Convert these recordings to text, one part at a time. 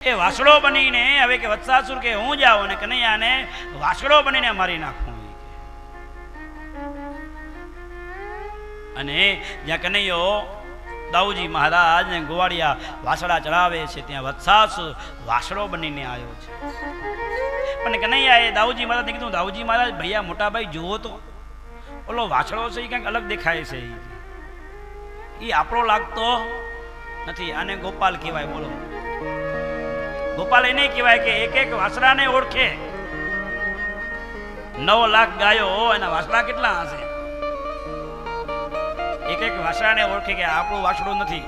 એ વાસડો બનીને હવે કે વત્સાસુર કે હું જાઉં અને કનૈયાને વાસળો બનીને મારી નાખું. અને જ્યાં કનૈયો દાઉજી મહારાજ ને ગોવાળિયા વાસડા ચડાવે છે, ત્યાં વત્સાસુર વાસળો બનીને આવ્યો છે. પણ કનૈયાએ દાઉજી મહારાજને કીધું, દાઉજી મહારાજ, ભૈયા મોટા ભાઈ જુઓ તો. ઓલો વાસડો છે એ કંઈક અલગ દેખાય છે. ઈ આપણો લાગતો નથી, આને ગોપાલ કહેવાય, બોલો. ગોપાલ એને કહેવાય કે એક એક વાસડાને ઓળખે. નવ લાખ ગાયો એના વાસડા કેટલા હશે? એક એક વાસડાને ઓળખે કે આપણું વાસડું નથી.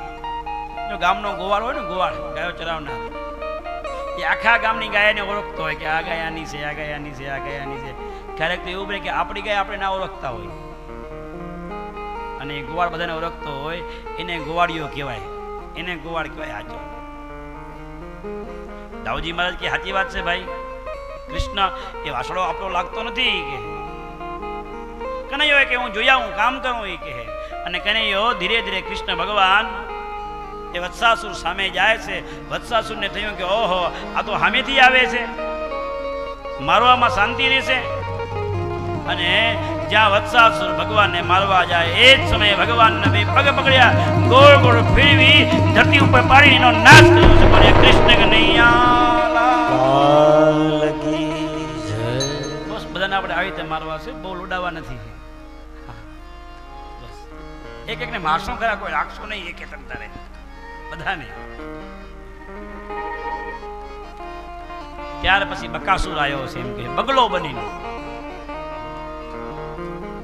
જો ગામનો ગોવાળ હોય ને, ગોવાળ, ગાયો ચરાવનાર. એ આખા ગામની ગાયને ઓળખતો હોય કે આ ગાયાની છે, આ ગાયાની છે, આ ગાયાની છે. ક્યારેક તો એવું બને કે આપણી ગાય આપણે ના ઓળખતા હોય. અને ગોવાળ બધાને ઓળખતો હોય, એને ગોવાળીઓ કહેવાય. એને ગોવાળ કહેવાય હાચો દાઉજી મહારાજ કે સાચી વાત છે ભાઈ. કૃષ્ણ, એ વાસળો આપણો લાગતો નથી. કે કનૈયો કે, હું જોયા હું કામ કરું. એ કહે. અને કનૈયો ધીરે ધીરે કૃષ્ણ ભગવાન, એ વત્સાસુર સામે જાય છે. વત્સાસુરને થયું કે, ઓહો, આ તો સામેથી આવે છે. મારવામાં શાંતિ રહેશે. અને જ્યાં વત્સાસુર ભગવાનને મારવા જાય. એ જ સમયે ભગવાનને બે પગ પકડ્યા. ગોળ ગોળ ફેરવી ધરતી ઉપર પાડી એનો નાશ કર્યો છે. બોલે, કૃષ્ણ કનૈયા કાલકી બસ, બધાને આપણે આવી રીતે મારવા છે. બહુ લોડાવા નથી. એક એકને મારશો ખરા? કોઈ રાખશો નહીં, એક એક અંતરે. બધાને. ત્યાર પછી બકાસુર આવ્યો છે એમ કે બગલો બનીને.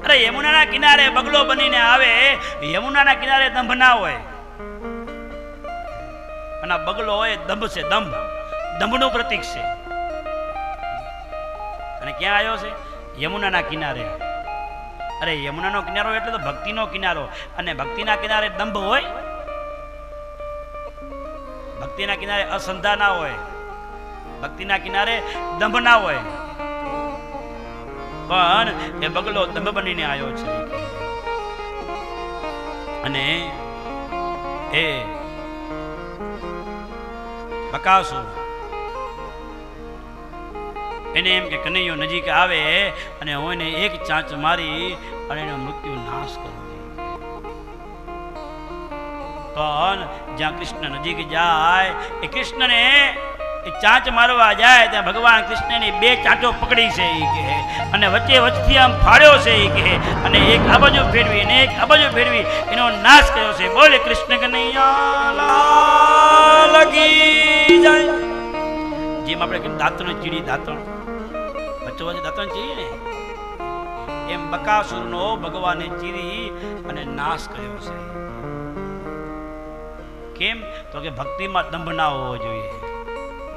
અરે યમુનાના કિનારે બગલો બનીને આવે, યમુનાના કિનારે દંભ ના હોય. અને બગલો હોય દંભ છે, દંભ. દંભનું પ્રતીક છે. અને ક્યાં આવ્યો છે? યમુનાના કિનારે. અરે, યમુનાનો કિનારો એટલે તો ભક્તિનો કિનારો. અને ભક્તિના કિનારે દંભ હોય? ભક્તિના કિનારે અસંધા ના હોય. ભક્તિના કિનારે દંભ ના હોય. પણ એ બગલો દંભ બનીને આવ્યો છે. અને એ બકાસુર. એને એમ કે કનૈયો નજીક આવે અને હું એને એક ચાંચ મારી અને એનો મૃત્યુ નાશ કરું પણ જ્યાં કૃષ્ણ નજીક જાય એ કૃષ્ણને એ ચાંચ મારવા જાય ત્યાં ભગવાન કૃષ્ણની બે ચાંચો પકડી છે એ કહે. અને વચ્ચે વચ્ચેથી આમ ફાળ્યો છે એ કહે. અને એક આ બાજુ ફેરવી અને એક આ બાજુ ફેરવી એનો નાશ કર્યો છે. બોલે કૃષ્ણ કનૈયા કી જય. જેમ આપણે દાંતણ ચીડી, દાંતણ. વચ્ચે વચ્ચે દાંતણ ચીડી ને? એમ બકાસુરનો ભગવાને ચીરી અને નાશ કર્યો છે. કેમ? તો કે ભક્તિમાં દંભ ના હોવો જોઈએ.